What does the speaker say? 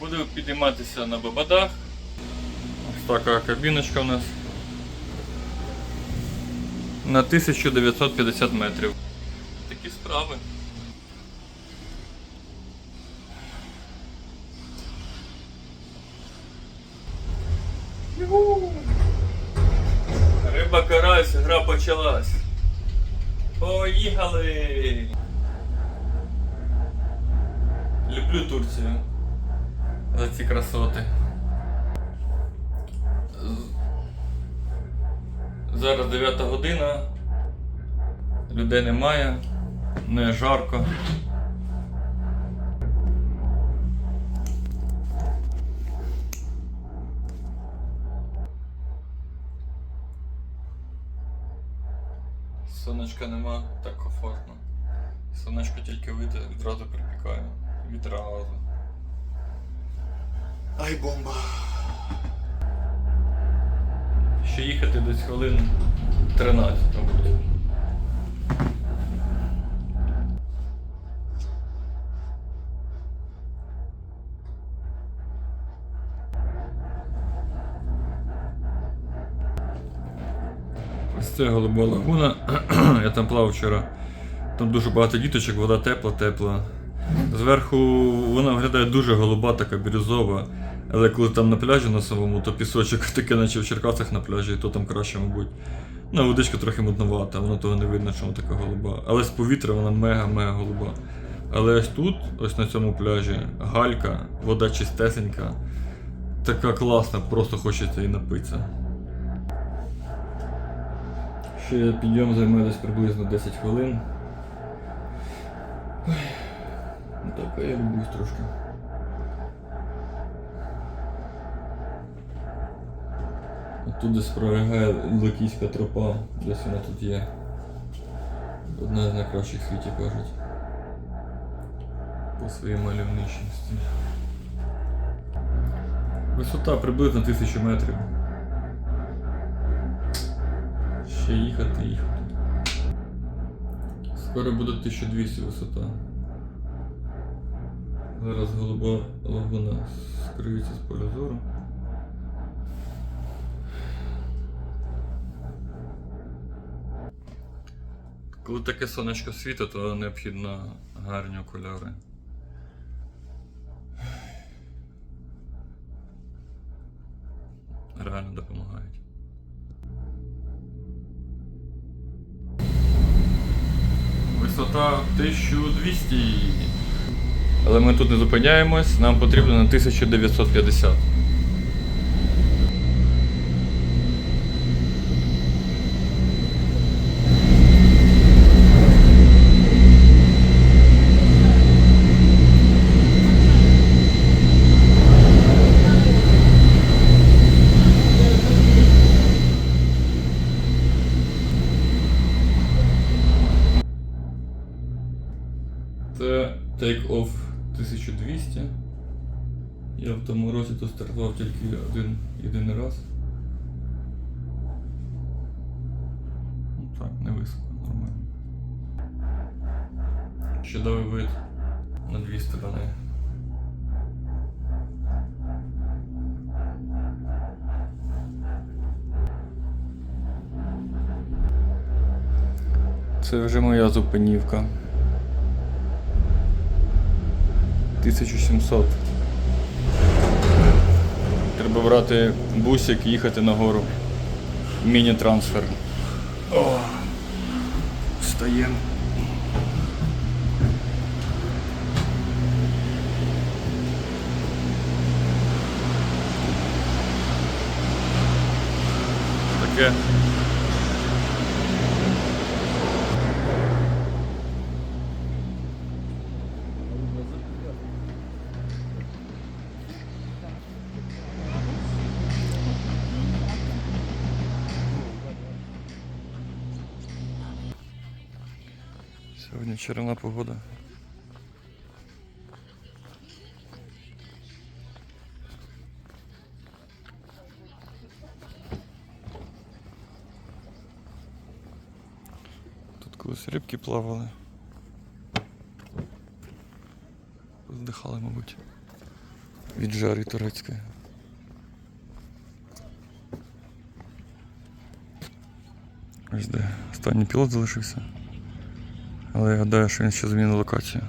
Буду підійматися на бабадах. Ось така кабіночка у нас. На 1950 метрів. Такі справи. Риба карась, гра почалась. Поїхали! Люблю Турцію. За ці красоти. Зараз 9 година. Людей немає. Не жарко. Сонечка нема, так комфортно. Сонечко тільки вийде, відразу припікає. Відразу. Ай бомба. Ще їхати десь хвилин 13, мабуть. Ось це голуба лагуна. Я там плавав вчора. Там дуже багато діточок, вода тепла, тепла. Зверху вона виглядає дуже голуба, така бірюзова. Але коли там на пляжі на самому, то пісочок таке, наче в Черкасах на пляжі, то там краще, мабуть. Ну, водичка трохи мутновата, воно того не видно, що вона така голуба. Але з повітря вона мега-мега голуба. Але ось тут, ось на цьому пляжі, галька, вода чистесенька. Така класна, просто хочеться і напитися. Ще підйом займає десь приблизно 10 хвилин. Ой, ну так, а я люблюсь трошки. Тут десь пролягає Лакійська тропа, десь вона тут є. Одна з найкращих в світі кажуть. По своїй мальовничності. Висота приблизно 1000 метрів. Ще їхати, їхати. Скоро буде 1200 висота. Зараз голуба лагуна скриється з поля зору. Коли таке сонечко світить, то необхідно гарні окуляри. Реально допомагають. Висота 1200. Але ми тут не зупиняємось, нам потрібно на 1950. Це Take Off 1200. Я в тому році тут стартував тільки один єдиний раз. Ну так, не високо, нормально. Чудовий вид на дві сторони. Це вже моя зупинівка. 1700. Треба брати бусик і їхати нагору. Міні-трансфер. О, встаємо. Таке. Сьогодні чарівна погода. Тут колись рибки плавали. Здихали, мабуть. від жари турецької. Ось де останній пілот залишився. Але я гадаю, що він ще змінив локацію.